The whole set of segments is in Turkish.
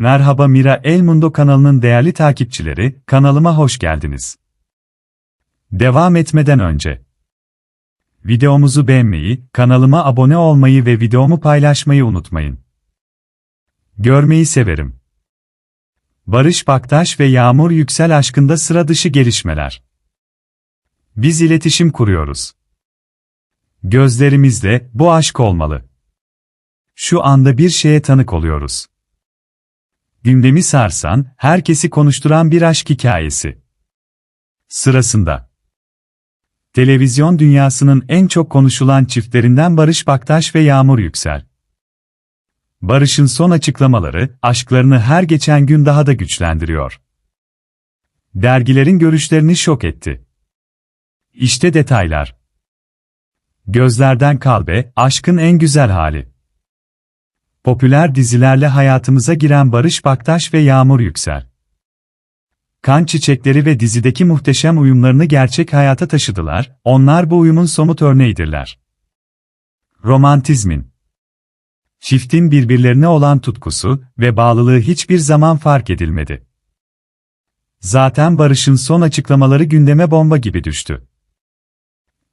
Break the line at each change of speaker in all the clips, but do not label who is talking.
Merhaba Mira El Mundo kanalının değerli takipçileri, kanalıma hoş geldiniz. Devam etmeden önce videomuzu beğenmeyi, kanalıma abone olmayı ve videomu paylaşmayı unutmayın. Görmeyi severim. Barış Baktaş ve Yağmur Yüksel aşkında sıra dışı gelişmeler. Biz iletişim kuruyoruz. Gözlerimizde bu aşk olmalı. Şu anda bir şeye tanık oluyoruz. Gündemi sarsan, herkesi konuşturan bir aşk hikayesi. Sırasında. Televizyon dünyasının en çok konuşulan çiftlerinden Barış Baktaş ve Yağmur Yüksel. Barış'ın son açıklamaları, aşklarını her geçen gün daha da güçlendiriyor. Dergilerin görüşlerini şok etti. İşte detaylar. Gözlerden kalbe, aşkın en güzel hali. Popüler dizilerle hayatımıza giren Barış Baktaş ve Yağmur Yüksel. Kan Çiçekleri ve dizideki muhteşem uyumlarını gerçek hayata taşıdılar, onlar bu uyumun somut örneğidirler. Romantizmin Çiftin birbirlerine olan tutkusu ve bağlılığı hiçbir zaman fark edilmedi. Zaten Barış'ın son açıklamaları gündeme bomba gibi düştü.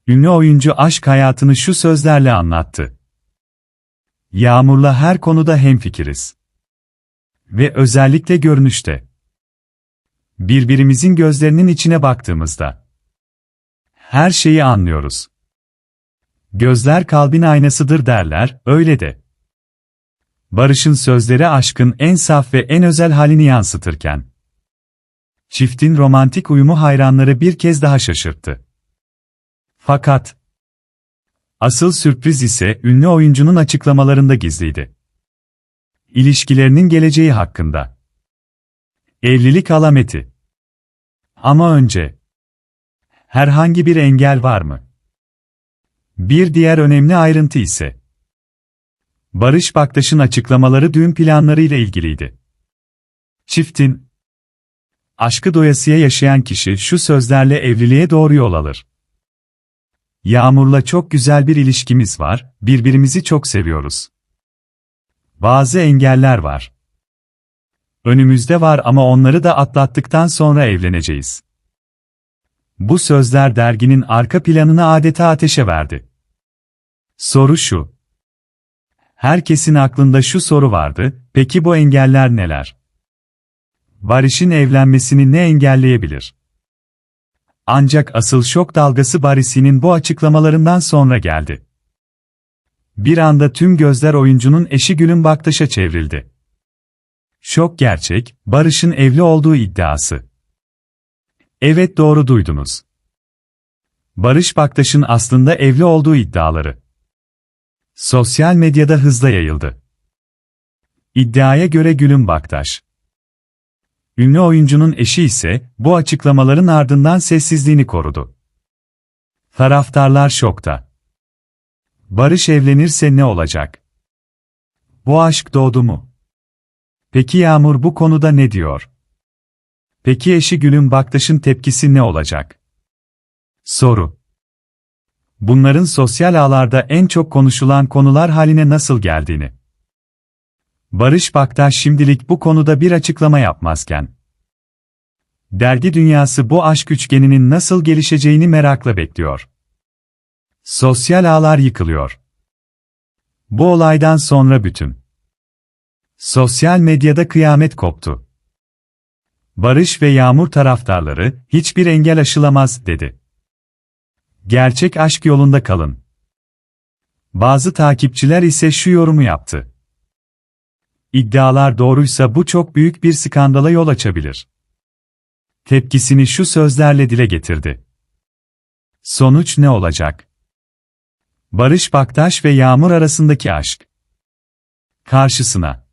Ünlü oyuncu aşk hayatını şu sözlerle anlattı. Yağmur'la her konuda hemfikiriz. Ve özellikle görünüşte. Birbirimizin gözlerinin içine baktığımızda her şeyi anlıyoruz. Gözler kalbin aynasıdır derler, öyle de. Barış'ın sözleri aşkın en saf ve en özel halini yansıtırken. Çiftin romantik uyumu hayranları bir kez daha şaşırttı. Fakat, Asıl sürpriz ise ünlü oyuncunun açıklamalarında gizliydi. İlişkilerinin geleceği hakkında. Evlilik alameti. Ama önce. Herhangi bir engel var mı? Bir diğer önemli ayrıntı ise. Barış Baktaş'ın açıklamaları düğün planları ile ilgiliydi. Çiftin, aşkı doyasıya yaşayan kişi şu sözlerle evliliğe doğru yol alır. Yağmur'la çok güzel bir ilişkimiz var, birbirimizi çok seviyoruz. Bazı engeller var. Önümüzde var ama onları da atlattıktan sonra evleneceğiz. Bu sözler derginin arka planını adeta ateşe verdi. Soru şu. Herkesin aklında şu soru vardı, peki bu engeller neler? Barış'ın evlenmesini ne engelleyebilir? Ancak asıl şok dalgası Barisi'nin bu açıklamalarından sonra geldi. Bir anda tüm gözler oyuncunun eşi Gül'ün Baktaş'a çevrildi. Şok gerçek, Barış'ın evli olduğu iddiası. Evet doğru duydunuz. Barış Baktaş'ın aslında evli olduğu iddiaları. Sosyal medyada hızla yayıldı. İddiaya göre Gül'ün Baktaş, Ünlü oyuncunun eşi ise bu açıklamaların ardından sessizliğini korudu. Taraftarlar şokta. Barış evlenirse ne olacak? Bu aşk doğdu mu? Peki Yağmur bu konuda ne diyor? Peki eşi Gül'ün Baktaş'ın tepkisi ne olacak? Soru. Bunların sosyal ağlarda en çok konuşulan konular haline nasıl geldiğini Barış Baktaş şimdilik bu konuda bir açıklama yapmazken, dergi dünyası bu aşk üçgeninin nasıl gelişeceğini merakla bekliyor. Sosyal ağlar yıkılıyor. Bu olaydan sonra bütün sosyal medyada kıyamet koptu. Barış ve Yağmur taraftarları hiçbir engel aşılamaz dedi. Gerçek aşk yolunda kalın. Bazı takipçiler ise şu yorumu yaptı. İddialar doğruysa bu çok büyük bir skandala yol açabilir. Tepkisini şu sözlerle dile getirdi. Sonuç ne olacak? Barış Baktaş ve Yağmur arasındaki aşk. Karşısına